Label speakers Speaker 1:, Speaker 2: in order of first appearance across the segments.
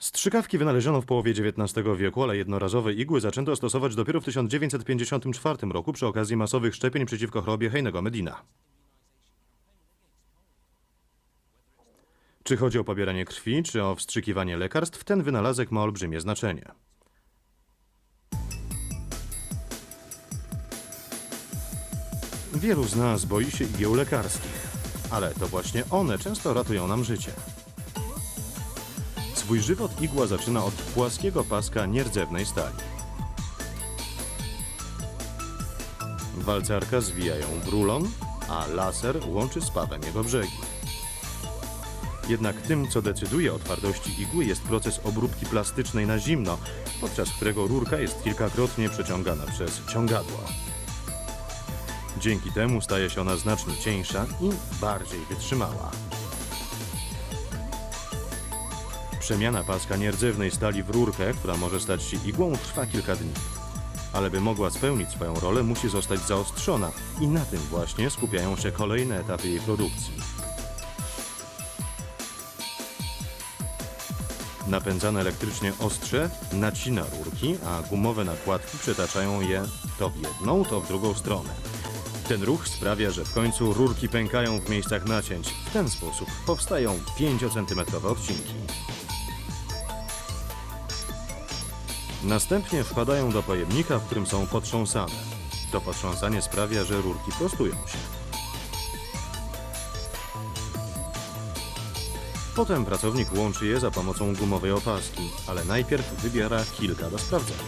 Speaker 1: Strzykawki wynaleziono w połowie XIX wieku, ale jednorazowe igły zaczęto stosować dopiero w 1954 roku przy okazji masowych szczepień przeciwko chorobie Heinego Medina. Czy chodzi o pobieranie krwi, czy o wstrzykiwanie lekarstw, ten wynalazek ma olbrzymie znaczenie. Wielu z nas boi się igieł lekarskich, ale to właśnie one często ratują nam życie. Swój żywot igła zaczyna od płaskiego paska nierdzewnej stali. Walcarka zwija ją w rulon, a laser łączy z pawem jego brzegi. Jednak tym, co decyduje o twardości igły, jest proces obróbki plastycznej na zimno, podczas którego rurka jest kilkakrotnie przeciągana przez ciągadło. Dzięki temu staje się ona znacznie cieńsza i bardziej wytrzymała. Przemiana paska nierdzewnej stali w rurkę, która może stać się igłą, trwa kilka dni. Ale by mogła spełnić swoją rolę, musi zostać zaostrzona i na tym właśnie skupiają się kolejne etapy jej produkcji. Napędzane elektrycznie ostrze nacina rurki, a gumowe nakładki przetaczają je to w jedną, to w drugą stronę. Ten ruch sprawia, że w końcu rurki pękają w miejscach nacięć. W ten sposób powstają 5-centymetrowe odcinki. Następnie wpadają do pojemnika, w którym są potrząsane. To potrząsanie sprawia, że rurki prostują się. Potem pracownik łączy je za pomocą gumowej opaski, ale najpierw wybiera kilka do sprawdzenia.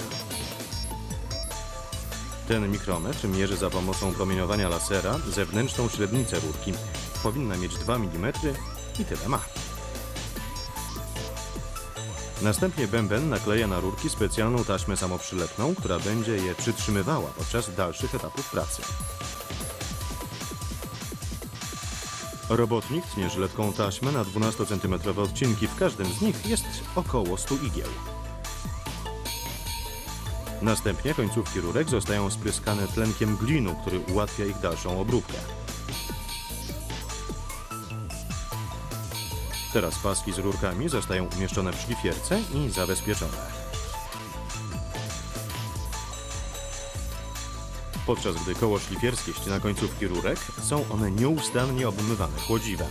Speaker 1: Ten mikrometr mierzy za pomocą promieniowania lasera zewnętrzną średnicę rurki. Powinna mieć 2 mm i tyle ma. Następnie bęben nakleja na rurki specjalną taśmę samoprzylepną, która będzie je przytrzymywała podczas dalszych etapów pracy. Robotnik tnie żyletką taśmę na 12 cm odcinki. W każdym z nich jest około 100 igieł. Następnie końcówki rurek zostają spryskane tlenkiem glinu, który ułatwia ich dalszą obróbkę. Teraz paski z rurkami zostają umieszczone w szlifierce i zabezpieczone. Podczas gdy koło szlifierskie ścina końcówki rurek, są one nieustannie obmywane chłodziwem.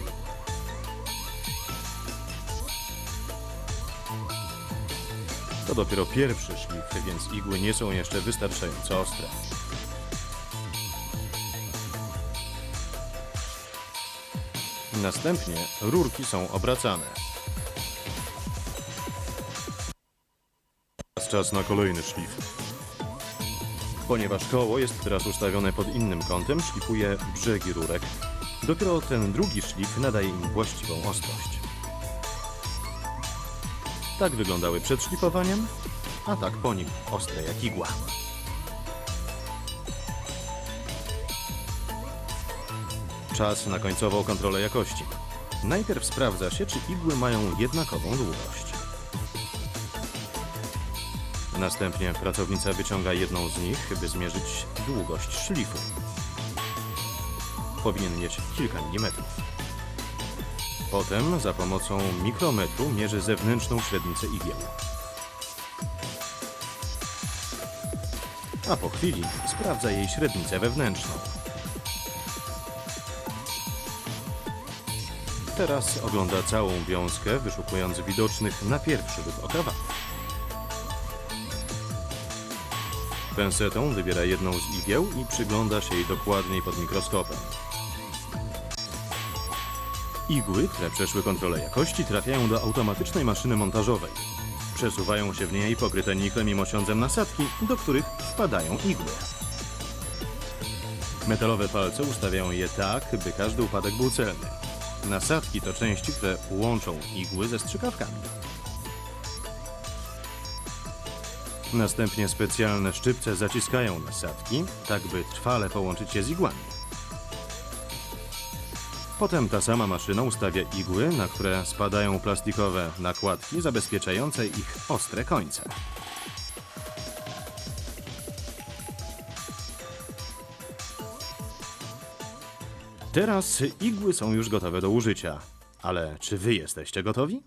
Speaker 1: To dopiero pierwszy szlif, więc igły nie są jeszcze wystarczająco ostre. Następnie rurki są obracane. Teraz Czas na kolejny szlif. Ponieważ koło jest teraz ustawione pod innym kątem, szlifuje brzegi rurek. Dopiero ten drugi szlif nadaje im właściwą ostrość. Tak wyglądały przed szlifowaniem, a tak po nim ostre jak igła. Czas na końcową kontrolę jakości. Najpierw sprawdza się, czy igły mają jednakową długość. Następnie pracownica wyciąga jedną z nich, by zmierzyć długość szlifu. Powinien mieć kilka milimetrów. Potem za pomocą mikrometru mierzy zewnętrzną średnicę igieł. A po chwili sprawdza jej średnicę wewnętrzną. Teraz ogląda całą wiązkę, wyszukując widocznych na pierwszy rzut oka wad. Pensetą wybiera jedną z igieł i przygląda się jej dokładniej pod mikroskopem. Igły, które przeszły kontrolę jakości, trafiają do automatycznej maszyny montażowej. Przesuwają się w niej pokryte niklem i mosiądzem nasadki, do których wpadają igły. Metalowe palce ustawiają je tak, by każdy upadek był celny. Nasadki to części, które łączą igły ze strzykawkami. Następnie specjalne szczypce zaciskają nasadki, tak by trwale połączyć je z igłami. Potem ta sama maszyna ustawia igły, na które spadają plastikowe nakładki zabezpieczające ich ostre końce. Teraz igły są już gotowe do użycia. Ale czy wy jesteście gotowi?